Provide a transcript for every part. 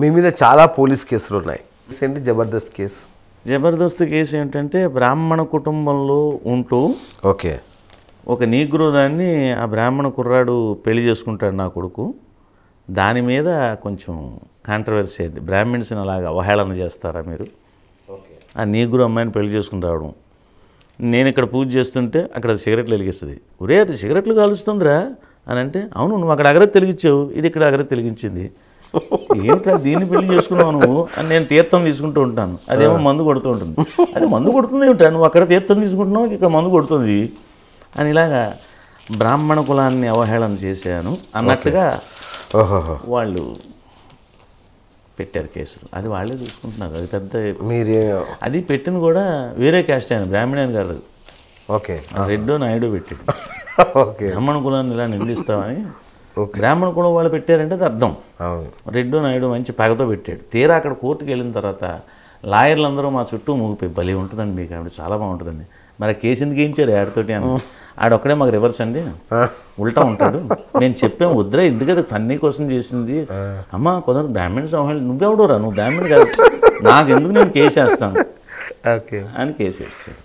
మీ మీద చాలా పోలీస్ కేసులు ఉన్నాయి. ఏంటి? జబర్దస్త్ కేసు. జబర్దస్త్ కేసు ఏంటంటే బ్రాహ్మణ కుటుంబంలో ఉంటూ ఓకే. ఒక నీగ్రో దాన్ని ఆ బ్రాహ్మణ కుర్రాడు పెళ్ళి చేసుకుంటాడు నా కొడుకు. దాని మీద కొంచెం కాంట్రవర్సీ అయింది. బ్రాహ్మిన్స్ని అలాగా అవహేళన చేస్తారా మీరు? ఆ నీగ్రో అమ్మాయిని పెళ్ళి చేసుకుని రావడం. నేను ఇక్కడ పూజ చేస్తుంటే అక్కడ సిగరెట్లు వెలిగిస్తుంది. ఒరే అది సిగరెట్లు కాలుస్తుందిరా అని అంటే అవును నువ్వు అక్కడ అగరత్ వెలిగించావు. ఇది ఇక్కడ అగరత్ వెలిగించింది. ఏంట్రా దీన్ని పెళ్ళి చేసుకున్నావు నువ్వు? అని నేను తీర్థం తీసుకుంటూ ఉంటాను. అదేమో మందు కొడుతూ ఉంటుంది. అది మందు కొడుతుంది ఏమిటా నువ్వు అక్కడ తీర్థం తీసుకుంటున్నావు ఇక్కడ మందు కొడుతుంది? అని ఇలాగా బ్రాహ్మణ కులాన్ని అవహేళన చేశాను. అన్నట్టుగా వాళ్ళు పెట్టారు కేసులు. అది వాళ్ళే చూసుకుంటున్నారు. అది పెద్ద మీరే అది పెట్టింది కూడా వేరే క్యాస్ట్ ఆయన బ్రాహ్మణ్యాన్ని గారు. ఓకే. రెడ్డో నాయుడు పెట్టాడు. ఓకే. బ్రాహ్మణ కులాన్ని ఇలా నిందిస్తామని బ్రాహ్మణ కులం వాళ్ళు పెట్టారంటే అది అర్థం. రెడ్డో నాయుడు మంచి పగతో పెట్టాడు. తీరా అక్కడ కోర్టుకి వెళ్ళిన తర్వాత లాయర్లు అందరూ మా చుట్టూ మూగిపోయి భలే ఉంటుందండి మీకు ఆవిడ చాలా బాగుంటుందండి. మరి ఆ కేసు ఎందుకు గేయించారు ఆడితోటి అని? ఆడొక్కడే మాకు రివర్స్ అండి. ఉల్టా ఉంటాడు. నేను చెప్పాం వద్దురా ఎందుకు అది ఫన్నీ కోసం చేసింది? అమ్మ కొందరు బ్రాహ్మణ సంహాళి నువ్వెవడోరా? నువ్వు బ్రాహ్మణ్ కాదు. నాకు ఎందుకు నేను కేసు వేస్తాను? ఓకే. అని కేసు వేస్తాడు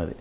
అది.